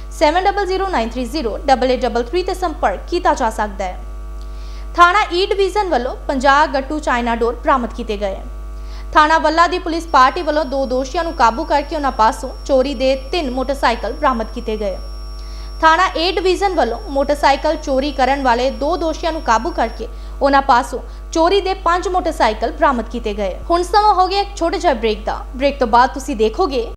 7009308833 ਤੇ ਸੰਪਰਕ ਕੀਤਾ ਜਾ ਸਕਦਾ ਹੈ। ਥਾਣਾ e ਈ ਡਿਵੀਜ਼ਨ ਵੱਲੋਂ 50 ਗੱਟੂ ਚਾਈਨਾ ਡੋਰ ਬਰਾਮਦ ਕੀਤੇ ਗਏ ਥਾਣਾ ਵੱਲਾ ਦੀ ਪੁਲਿਸ ਪਾਰਟੀ ਵੱਲੋਂ ਦੋ ਦੋਸ਼ੀਆਂ ਨੂੰ ਕਾਬੂ ਕਰਕੇ ਉਹਨਾਂ ਪਾਸੋਂ ਚੋਰੀ ਦੇ ਤਿੰਨ ਮੋਟਰਸਾਈਕਲ ਬਰਾਮਦ ਕੀਤੇ ਗਏ ਥਾਣਾ e ਏ ਡਿਵੀਜ਼ਨ ਵੱਲੋਂ ਮੋਟਰਸਾਈਕਲ ਚੋਰੀ ਕਰਨ ਵਾਲੇ ਦੋ ਦੋਸ਼ੀਆਂ ਨੂੰ ਕਾਬੂ ਕਰਕੇ ਉਹਨਾਂ ਪਾਸੋਂ ਚੋਰੀ ਦੇ ਪੰਜ ਮੋਟਰਸਾਈਕਲ ਬਰਾਮਦ ਕੀਤੇ ਗਏ ਹੁਣ ਸਮਾਂ ਹੋ ਗਿਆ ਇੱਕ ਛੋਟੇ ਜਿਹੇ ਬ੍ਰੇਕ ਦਾ। ਬ੍ਰੇਕ ਤੋਂ ਬਾਅਦ ਤੁਸੀਂ ਦੇਖੋਗੇ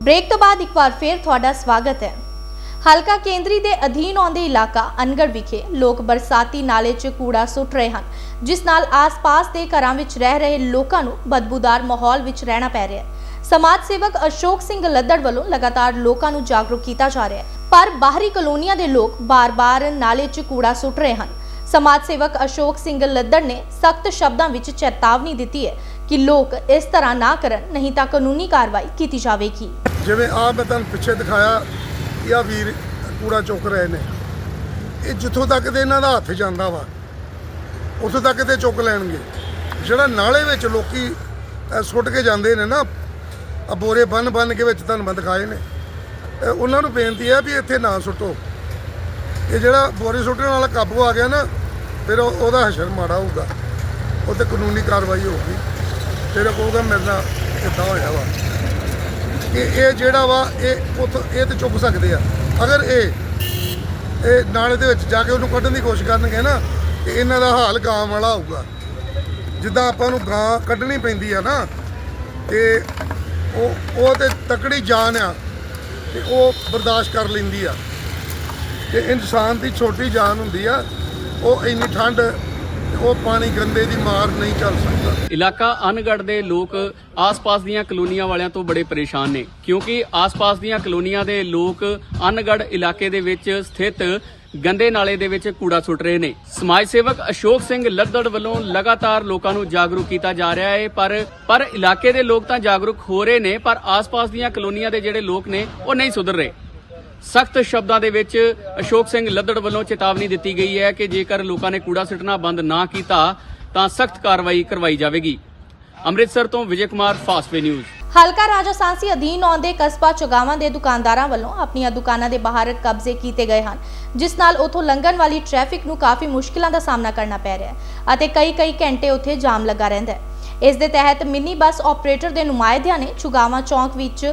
ਬ੍ਰੇਕ ਤੋਂ ਬਾਅਦ ਇੱਕ ਵਾਰ ਫੇਰ ਤੁਹਾਡਾ ਸਵਾਗਤ ਹੈ। ਹਲਕਾ ਕੇਂਦਰੀ ਦੇ ਅਧੀਨ ਆਉਂਦੇ ਇਲਾਕਾ ਅਨਗੜ ਵਿਖੇ ਲੋਕ ਬਰਸਾਤੀ ਨਾਲੇ 'ਚ ਕੂੜਾ ਸੁੱਟ ਰਹੇ ਹਨ, ਜਿਸ ਨਾਲ ਆਸ-ਪਾਸ ਦੇ ਘਰਾਂ ਵਿੱਚ ਰਹਿ ਰਹੇ ਲੋਕਾਂ ਨੂੰ ਬਦਬੂਦਾਰ ਮਾਹੌਲ ਵਿੱਚ ਰਹਿਣਾ ਪੈ ਰਿਹਾ ਹੈ। ਸਮਾਜ ਸੇਵਕ ਅਸ਼ੋਕ ਸਿੰਘ ਲੱਦੜ ਵੱਲੋਂ ਲਗਾਤਾਰ ਲੋਕਾਂ ਨੂੰ ਜਾਗਰੂਕ ਕੀਤਾ ਜਾ ਰਿਹਾ ਹੈ। ਪਰ ਬਾਹਰੀ ਕਲੋਨੀਆਂ ਦੇ ਲੋਕ ਬਾਰ-ਬਾਰ ਨਾਲੇ 'ਚ ਕੂੜਾ ਸੁੱਟ ਰਹੇ ਹਨ। ਸਮਾਜ ਸੇਵਕ ਅਸ਼ੋਕ ਸਿੰਘ ਲੱਦੜ ਨੇ ਸਖਤ ਸ਼ਬਦਾਂ ਵਿੱਚ ਚੇਤਾਵਨੀ ਦਿੱਤੀ ਹੈ ਕਿ ਲੋਕ ਇਸ ਤਰ੍ਹਾਂ ਨਾ ਕਰਨ, ਨਹੀਂ ਤਾਂ ਕਾਨੂੰਨੀ ਕਾਰਵਾਈ ਕੀਤੀ ਜਾਵੇਗੀ। ਜਿਵੇਂ ਆ ਮੈਂ ਤੁਹਾਨੂੰ ਪਿੱਛੇ ਦਿਖਾਇਆ ਇਹ ਵੀਰ ਕੂੜਾ ਚੁੱਕ ਰਹੇ ਨੇ। ਇਹ ਜਿੱਥੋਂ ਤੱਕ ਤੇ ਇਹਨਾਂ ਦਾ ਹੱਥ ਜਾਂਦਾ ਵਾ, ਉੱਥੋਂ ਤੱਕ ਤੇ ਚੁੱਕ ਲੈਣਗੇ। ਜਿਹੜਾ ਨਾਲੇ ਵਿੱਚ ਲੋਕੀ ਸੁੱਟ ਕੇ ਜਾਂਦੇ ਨੇ ਨਾ ਆ ਬੋਰੇ ਬੰਨ ਬੰਨ ਕੇ ਵਿੱਚ ਤੁਹਾਨੂੰ ਮੈਂ ਦਿਖਾਏ ਨੇ। ਉਹਨਾਂ ਨੂੰ ਬੇਨਤੀ ਹੈ ਵੀ ਇੱਥੇ ਨਾ ਸੁੱਟੋ। ਇਹ ਜਿਹੜਾ ਬੋਰੇ ਸੁੱਟਣ ਵਾਲਾ ਕਾਬੂ ਆ ਗਿਆ ਨਾ, ਫਿਰ ਉਹਦਾ ਹਸ਼ਰ ਮਾੜਾ ਹੋਊਗਾ। ਉਹ ਤੇ ਕਾਨੂੰਨੀ ਕਾਰਵਾਈ ਹੋਊਗੀ। ਫਿਰ ਕੋਲ ਤਾਂ ਮਿਲਣਾ ਕਿੱਦਾਂ ਹੋਇਆ ਵਾ? ਕਿ ਇਹ ਜਿਹੜਾ ਵਾ, ਇਹ ਉੱਥੋਂ, ਇਹ ਤੇ ਚੁੱਕ ਸਕਦੇ ਆ। ਅਗਰ ਇਹ ਇਹ ਨਾਲੇ ਦੇ ਵਿੱਚ ਜਾ ਕੇ ਉਹਨੂੰ ਕੱਢਣ ਦੀ ਕੋਸ਼ਿਸ਼ ਕਰਨਗੇ ਨਾ, ਤੇ ਇਹਨਾਂ ਦਾ ਹਾਲ ਗਾਂ ਵਾਲਾ ਹੋਊਗਾ। ਜਿੱਦਾਂ ਆਪਾਂ ਨੂੰ ਗਾਂ ਕੱਢਣੀ ਪੈਂਦੀ ਆ ਨਾ, ਤੇ ਉਹ ਉਹ ਤੇ ਤਕੜੀ ਜਾਨ ਆ, ਤੇ ਉਹ ਬਰਦਾਸ਼ਤ ਕਰ ਲੈਂਦੀ ਆ। ਤੇ ਇਨਸਾਨ ਦੀ ਛੋਟੀ ਜਾਨ ਹੁੰਦੀ ਆ, ਉਹ ਇੰਨੀ ਠੰਡ ਉਹ ਪਾਣੀ ਗੰਦੇ ਦੀ ਮਾਰ ਨਹੀਂ ਚੱਲ ਸਕਦਾ। ਇਲਾਕਾ ਅਨਗੜ ਦੇ ਲੋਕ ਆਸ-ਪਾਸ ਦੀਆਂ ਕਲੋਨੀਆਂ ਵਾਲਿਆਂ ਤੋਂ ਬੜੇ ਪਰੇਸ਼ਾਨ ਨੇ, ਕਿਉਂਕਿ ਆਸ-ਪਾਸ ਦੀਆਂ ਕਲੋਨੀਆਂ ਦੇ ਲੋਕ ਅਨਗੜ ਇਲਾਕੇ ਦੇ ਵਿੱਚ ਸਥਿਤ ਗੰਦੇ ਨਾਲੇ ਦੇ ਵਿੱਚ ਕੂੜਾ ਸੁੱਟ ਰਹੇ ਨੇ। ਸਮਾਜ ਸੇਵਕ ਅਸ਼ੋਕ ਸਿੰਘ ਲੱਦੜ ਵੱਲੋਂ ਲਗਾਤਾਰ ਲੋਕਾਂ ਨੂੰ ਜਾਗਰੂਕ ਕੀਤਾ ਜਾ ਰਿਹਾ ਹੈ, ਪਰ ਪਰ ਇਲਾਕੇ ਦੇ ਲੋਕ ਤਾਂ ਜਾਗਰੂਕ ਹੋ ਰਹੇ ਨੇ, ਪਰ ਆਸ-ਪਾਸ ਦੀਆਂ ਕਲੋਨੀਆਂ ਦੇ ਜਿਹੜੇ ਲੋਕ ਨੇ, ਉਹ ਨਹੀਂ ਸੁਧਰ ਰਹੇ। ਸਖਤ ਸ਼ਬਦਾਂ ਦੇ ਵਿੱਚ ਅਸ਼ੋਕ ਸਿੰਘ ਲੱਦੜ ਵੱਲੋਂ ਚੇਤਾਵਨੀ ਦਿੱਤੀ ਗਈ ਹੈ ਕਿ ਜੇਕਰ ਲੋਕਾਂ ਨੇ ਕੂੜਾ ਸੁੱਟਣਾ ਬੰਦ ਨਾ ਕੀਤਾ, ਤਾਂ ਸਖਤ ਕਾਰਵਾਈ ਕਰਵਾਈ ਜਾਵੇਗੀ। ਅੰਮ੍ਰਿਤਸਰ ਤੋਂ ਵਿਜੇ ਕੁਮਾਰ ਫਾਸਟਵੇ ਨਿਊਜ਼। ਹਲਕਾ ਰਾਜਾ ਅਧੀਨ ਆਉਂਦੇ ਕਸਬਾ ਚੁਗਾਵਾਂ ਦੇ ਦੁਕਾਨਦਾਰਾਂ ਵੱਲੋਂ ਆਪਣੀਆਂ ਦੁਕਾਨਾਂ ਦੇ ਬਾਹਰ ਕਬਜ਼ੇ ਕੀਤੇ ਗਏ ਹਨ, ਜਿਸ ਨਾਲ ਉਥੋਂ ਲੰਘਣ ਵਾਲੀ ਟ੍ਰੈਫਿਕ ਨੂੰ ਕਾਫੀ ਮੁਸ਼ਕਿਲਾਂ ਦਾ ਸਾਹਮਣਾ ਕਰਨਾ ਪੈ ਰਿਹਾ ਹੈ ਅਤੇ ਕਈ ਕਈ ਘੰਟੇ ਉੱਥੇ ਜਾਮ ਲੱਗਾ ਰਹਿੰਦਾ ਹੈ। ਇਸ ਦੇ ਤਹਿਤ ਮਿੰਨੀ ਬੱਸ ਆਪਰੇਟਰ ਦੇ ਨੁਮਾਇੰਦਿਆਂ ਨੇ ਚੁਗਾਵਾਂ ਚੌਂਕ ਵਿੱਚ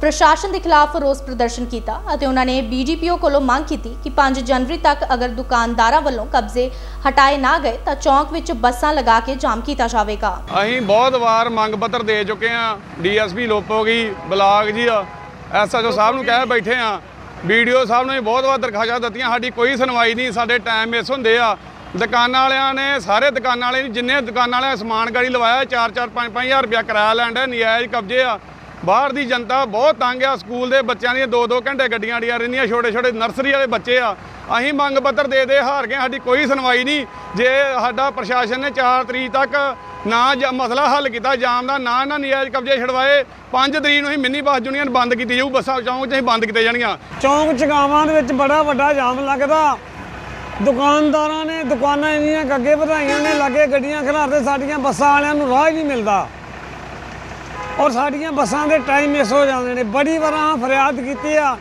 ਪ੍ਰਸ਼ਾਸਨ ਦੇ ਖਿਲਾਫ ਰੋਸ ਪ੍ਰਦਰਸ਼ਨ ਕੀਤਾ ਅਤੇ ਉਹਨਾਂ ਨੇ ਬੀਡੀਪੀਓ ਕੋਲੋਂ ਮੰਗ ਕੀਤੀ ਕਿ 5 ਜਨਵਰੀ ਤੱਕ ਅਗਰ ਦੁਕਾਨਦਾਰਾਂ ਵੱਲੋਂ ਕਬਜ਼ੇ ਹਟਾਏ ਨਾ ਗਏ ਤਾਂ ਚੌਂਕ ਵਿੱਚ ਬੱਸਾਂ ਲਗਾ ਕੇ ਜਾਮ ਕੀਤਾ ਜਾਵੇਗਾ। ਅਸੀਂ ਬਹੁਤ ਵਾਰ ਮੰਗ ਪੱਤਰ ਦੇ ਚੁੱਕੇ ਆ ਡੀਐਸਪੀ ਲੋਪੋ ਗਈ, ਬਲਾਕ ਜੀ ਆ। ਐਸਐਚਓ ਸਾਹਿਬ ਨੂੰ ਕਹਿ ਬੈਠੇ ਆ ਵੀਡੀਓ ਸਾਹਿਬ ਨੂੰ ਬਹੁਤ ਵਾਰ ਦਰਖਾਸਤਾਂ ਦਿੱਤੀਆਂ। ਸਾਡੀ ਕੋਈ ਸੁਣਵਾਈ ਨਹੀਂ, ਸਾਡੇ ਟਾਈਮ ਮਿਸ ਹੁੰਦੇ ਆ। ਦੁਕਾਨਾਂ ਵਾਲਿਆਂ ਨੇ, ਸਾਰੇ ਦੁਕਾਨਾਂ ਵਾਲੇ ਜਿੰਨੇ ਦੁਕਾਨਾਂ ਵਾਲਿਆਂ ਸਮਾਨ ਗਾੜੀ ਲਵਾਇਆ 4-4 5-5000 ਰੁਪਇਆ ਕਿਰਾਇਆ ਲੈਂਦਾ ਨਜਾਇਜ਼ ਕਬਜ਼ੇ ਆ। ਬਾਹਰ ਦੀ ਜਨਤਾ ਬਹੁਤ ਤੰਗ ਆ, ਸਕੂਲ ਦੇ ਬੱਚਿਆਂ ਦੀਆਂ 2-2 ਘੰਟੇ ਗੱਡੀਆਂ ਅੜੀਆਂ ਰਹਿੰਦੀਆਂ, ਛੋਟੇ-ਛੋਟੇ ਨਰਸਰੀ ਵਾਲੇ ਬੱਚੇ ਆ। ਅਸੀਂ ਮੰਗ ਪੱਤਰ ਦੇ ਦੇ ਹਾਰ ਗਏ, ਸਾਡੀ ਕੋਈ ਸੁਣਵਾਈ ਨਹੀਂ। ਜੇ ਸਾਡਾ ਪ੍ਰਸ਼ਾਸਨ ਨੇ 4 ਤਰੀਕ ਤੱਕ ਨਾ ਜ- ਮਸਲਾ ਹੱਲ ਕੀਤਾ, ਜਾਮ ਦਾ ਨਾ ਇਹਨਾਂ ਨਜਾਇਜ਼ ਕਬਜ਼ੇ ਛਡਵਾਏ 5 ਤਰੀਕ ਨੂੰ ਹੀ ਮਿੰਨੀ ਬੱਸ ਯੂਨੀਅਨ ਬੰਦ ਕੀਤੀ ਜਾਊ, ਬੱਸਾਂ ਚੌਂਕ 'ਚ ਅਸੀਂ ਬੰਦ ਕੀਤੇ ਜਾਣੀਆਂ ਚੌਂਕ ਚਗਾਵਾਂ ਦੇ ਵਿੱਚ ਬੜਾ ਵੱਡਾ ਜਾਮ ਲੱਗਦਾ। ਦੁਕਾਨਦਾਰਾਂ ਨੇ ਦੁਕਾਨਾਂ ਇੰਨੀਆਂ ਅੱਗੇ ਵਧਾਈਆਂ ਨੇ, ਲੱਗੇ ਗੱਡੀਆਂ ਖਿਲਾਰਦੇ, ਸਾਡੀਆਂ ਬੱਸਾਂ ਵਾਲਿਆਂ ਨੂੰ ਰਾਹ ਹੀ ਨਹੀਂ ਮਿਲਦਾ। ਔਰ ਸਾਡੀਆਂ ਬੱਸਾਂ ਦੇ ਟਾਈਮ ਮਿਸ ਹੋ ਜਾਂਦੇ ਨੇ। ਬੜੀ ਵਾਰਾਂ ਫਰਿਆਦ ਕੀਤੀ ਆ,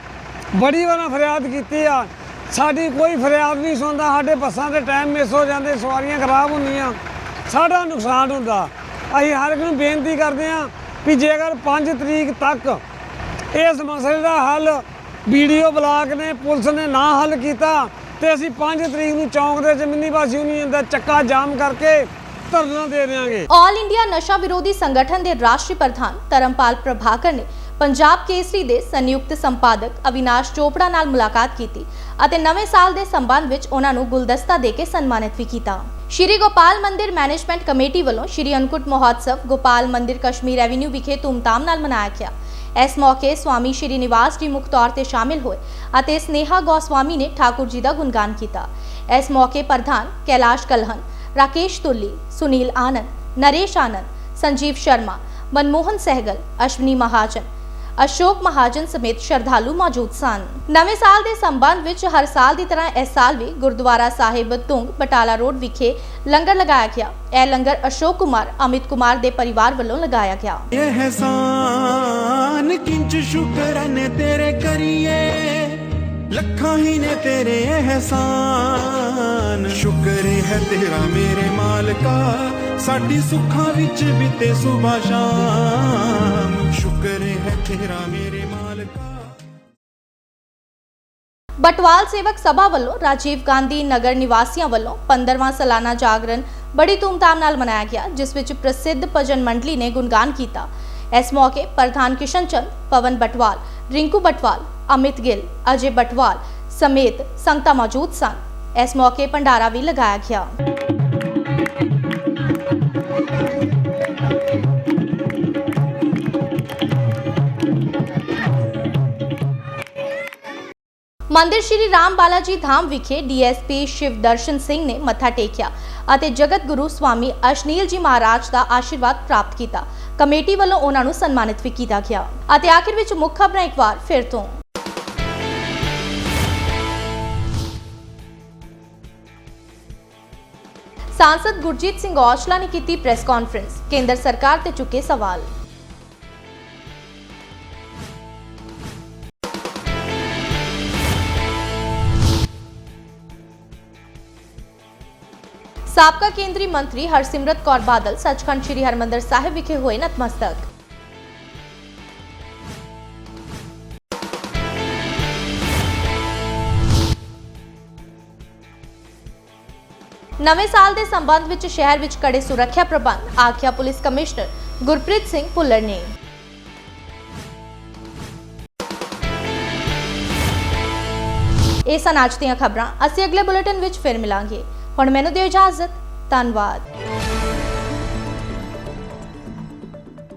ਬੜੀ ਵਾਰਾਂ ਫਰਿਆਦ ਕੀਤੀ ਆ। ਸਾਡੀ ਕੋਈ ਫਰਿਆਦ ਨਹੀਂ ਸੁਣਦਾ, ਸਾਡੇ ਬੱਸਾਂ ਦੇ ਟਾਈਮ ਮਿਸ ਹੋ ਜਾਂਦੇ, ਸਵਾਰੀਆਂ ਖਰਾਬ ਹੁੰਦੀਆਂ, ਸਾਡਾ ਨੁਕਸਾਨ ਹੁੰਦਾ। ਅਸੀਂ ਹਰ ਇੱਕ ਨੂੰ ਬੇਨਤੀ ਕਰਦੇ ਹਾਂ ਵੀ ਜੇਕਰ 5 ਤਰੀਕ ਤੱਕ ਇਸ ਮਸਲੇ ਦਾ ਹੱਲ ਵੀਡੀਓ ਬਲਾਕ ਨੇ, ਪੁਲਿਸ ਨੇ ਨਾ ਹੱਲ ਕੀਤਾ, ਤੇ ਅਸੀਂ 5 ਤਰੀਕ ਨੂੰ ਚੌਂਕ ਦੇ ਜ਼ਮੀਨੀ ਵਾਸੀ ਬੱਸ ਯੂਨੀਅਨ ਦਾ ਚੱਕਾ ਜਾਮ ਕਰਕੇ ਧਰਨਾ ਦੇ ਦੇਵਾਂਗੇ ਆਲ ਇੰਡੀਆ ਨਸ਼ਾ ਵਿਰੋਧੀ ਸੰਗਠਨ ਦੇ ਰਾਸ਼ਟਰੀ ਪ੍ਰਧਾਨ ਧਰਮਪਾਲ ਪ੍ਰਭਾਕਰ ਨੇ ਪੰਜਾਬ ਕੇਸਰੀ ਦੇ ਸੰਯੁਕਤ ਸੰਪਾਦਕ ਅਵਿਨਾਸ਼ ਚੋਪੜਾ ਨਾਲ ਮੁਲਾਕਾਤ ਕੀਤੀ ਅਤੇ ਨਵੇਂ ਸਾਲ ਦੇ ਸੰਬੰਧ ਵਿੱਚ ਉਹਨਾਂ ਨੂੰ ਗੁਲਦਸਤਾ ਦੇ ਕੇ ਸਨਮਾਨਿਤ ਵੀ ਕੀਤਾ। ਸ਼੍ਰੀ ਗੋਪਾਲ ਮੰਦਿਰ ਮੈਨੇਜਮੈਂਟ ਕਮੇਟੀ ਵੱਲੋਂ ਸ਼੍ਰੀ ਅਨਕੁਟ ਮਹੋਤਸਵ ਗੋਪਾਲ ਮੰਦਿਰ ਕਸ਼ਮੀਰ ਐਵੀਨਿਊ ਵਿਖੇ ਧੂਮਧਾਮ ਨਾਲ ਮਨਾਇਆ ਗਿਆ। ਇਸ ਮੌਕੇ ਸਵਾਮੀ ਸ਼੍ਰੀ ਨਿਵਾਸ ਜੀ ਮੁੱਖ ਤੌਰ ਤੇ ਸ਼ਾਮਿਲ ਹੋਏ ਅਤੇ ਸਨੇਹਾ ਗੋਸਵਾਮੀ ਨੇ ਠਾਕੁਰ ਜੀ ਦਾ ਗੁਣਗਾਨ ਕੀਤਾ। ਇਸ ਮੌਕੇ ਪ੍ਰਧਾਨ ਕੈਲਾਸ਼ ਕਲਹਨ ਰਾਕੇਸ਼ ਤੁੱਲੀ ਸੁਨੀਲ ਆਨੰਦ ਨਰੇਸ਼ ਆਨੰਦ ਸੰਜੀਵ ਸ਼ਰਮਾ ਮਨਮੋਹਨ ਸਹਿਗਲ ਅਸ਼ਵਨੀ ਮਹਾਜਨ ਅਸ਼ੋਕ ਮਹਾਜਨ ਸਮੇਤ ਸ਼ਰਧਾਲੂ ਮੌਜੂਦ ਸਨ ਨਵੇਂ ਸਾਲ ਦੇ ਸੰਬੰਧ ਵਿੱਚ ਹਰ ਸਾਲ ਦੀ ਤਰ੍ਹਾਂ ਇਸ ਸਾਲ ਵੀ ਗੁਰਦੁਆਰਾ ਸਾਹਿਬ ਤੁੰਗ ਬਟਾਲਾ ਰੋਡ ਵਿਖੇ ਲੰਗਰ ਲਗਾਇਆ ਗਿਆ ਇਹ ਲੰਗਰ ਅਸ਼ੋਕ ਕੁਮਾਰ ਅਮਿਤ ਕੁਮਾਰ ਦੇ ਪਰਿਵਾਰ ਵੱਲੋਂ ਲਗਾਇਆ ਗਿਆ ਇਹਸਾਨ ਕਿੰਚ ਸ਼ੁਕਰ ਤੇਰੇ ਕਰੀਏ ਲੱਖਾਂ ਹੀ ਨੇ ਤੇਰੇ ਇਹਸਾਨ ਸ਼ੁਕਰ ਹੈ ਤੇਰਾ ਮੇਰੇ ਮਾਲਕਾ ਸਾਡੀ ਸੁੱਖਾਂ ਵਿੱਚ ਬੀਤੇ ਸੁਬਾ ਸ਼ਾਮ ਸ਼ੁਕਰ ਹੈ ਤੇਰਾ ਮੇਰੇ ਮਾਲਕਾ ਬਟਵਾਲ ਸੇਵਕ ਸਭਾ ਵੱਲੋਂ ਰਾਜੀਵ ਗਾਂਧੀ ਨਗਰ ਨਿਵਾਸੀਆਂ ਵੱਲੋਂ 15ਵਾਂ ਸਾਲਾਨਾ ਜਾਗਰਣ ਬੜੀ ਧੂਮਧਾਮ ਨਾਲ ਮਨਾਇਆ ਗਿਆ ਜਿਸ ਵਿੱਚ ਪ੍ਰਸਿੱਧ ਭਜਨ ਮੰਡਲੀ ਨੇ ਗੁਣਗਾਨ ਕੀਤਾ ਇਸ ਮੌਕੇ ਪ੍ਰਧਾਨ ਕਿਸ਼ਨ ਚੰਦ ਪਵਨ ਬਟਵਾਲ ਰਿੰਕੂ ਬਟਵਾਲ ਅਮਿਤ ਗਿੱਲ, ਅਜੇ ਬਟਵਾਲ ਸਮੇਤ ਸੰਗਤਾਂ ਮੌਜੂਦ ਸਨ। ਇਸ ਮੌਕੇ ਭੰਡਾਰਾ ਵੀ ਲਗਾਇਆ ਗਿਆ। ਮੰਦਿਰ ਸ਼੍ਰੀ ਰਾਮ ਬਾਲਾ ਜੀ ਧਾਮ ਵਿਖੇ ਡੀਐਸਪੀ ਸ਼ਿਵ ਦਰਸ਼ਨ ਸਿੰਘ ਨੇ ਮੱਥਾ ਟੇਕਿਆ ਅਤੇ ਜਗਤ ਗੁਰੂ ਸਵਾਮੀ ਅਸ਼ਨੀਲ ਜੀ ਮਹਾਰਾਜ ਦਾ ਆਸ਼ੀਰਵਾਦ ਪ੍ਰਾਪਤ ਕੀਤਾ। ਕਮੇਟੀ ਵੱਲੋਂ ਉਹਨਾਂ ਨੂੰ ਸਨਮਾਨਿਤ ਵੀ ਕੀਤਾ ਗਿਆ। ਅਤੇ ਆਖਿਰ ਵਿੱਚ ਮੁੱਖ ਖਬਰਾਂ ਇੱਕ ਵਾਰ ਫਿਰ ਤੋਂ। ਸਾਂਸਦ ਗੁਰਜੀਤ ਸਿੰਘ ਔਜਲਾ ਨੇ ਕੀਤੀ ਪ੍ਰੈਸ ਕਾਨਫਰੰਸ ਕੇਂਦਰ ਸਰਕਾਰ ਤੇ ਚੁੱਕੇ ਸਵਾਲ ਸਾਬਕਾ ਕੇਂਦਰੀ ਮੰਤਰੀ ਹਰਸਿਮਰਤ ਕੌਰ ਬਾਦਲ ਸੱਚਖੰਡ ਸ੍ਰੀ ਹਰਮੰਦਰ ਸਾਹਿਬ ਵਿਖੇ ਹੋਏ ਨਤਮਸਤਕ ਨਵੇਂ ਸਾਲ ਦੇ ਸੰਬੰਧ ਵਿੱਚ ਸ਼ਹਿਰ ਵਿੱਚ ਕੜੇ ਸੁਰੱਖਿਆ ਪ੍ਰਬੰਧ, ਆਖਿਆ ਪੁਲਿਸ ਕਮਿਸ਼ਨਰ ਗੁਰਪ੍ਰੀਤ ਸਿੰਘ ਭੁੱਲਰ ਨੇ। ਇਹ ਸਨ ਅੱਜ ਦੀਆਂ ਖਬਰਾਂ। ਅਸੀਂ ਅਗਲੇ ਬੁਲੇਟਿਨ ਵਿੱਚ ਫਿਰ ਮਿਲਾਂਗੇ। ਹੁਣ ਮੈਨੂੰ ਦਿਓ ਇਜਾਜ਼ਤ। ਧੰਨਵਾਦ।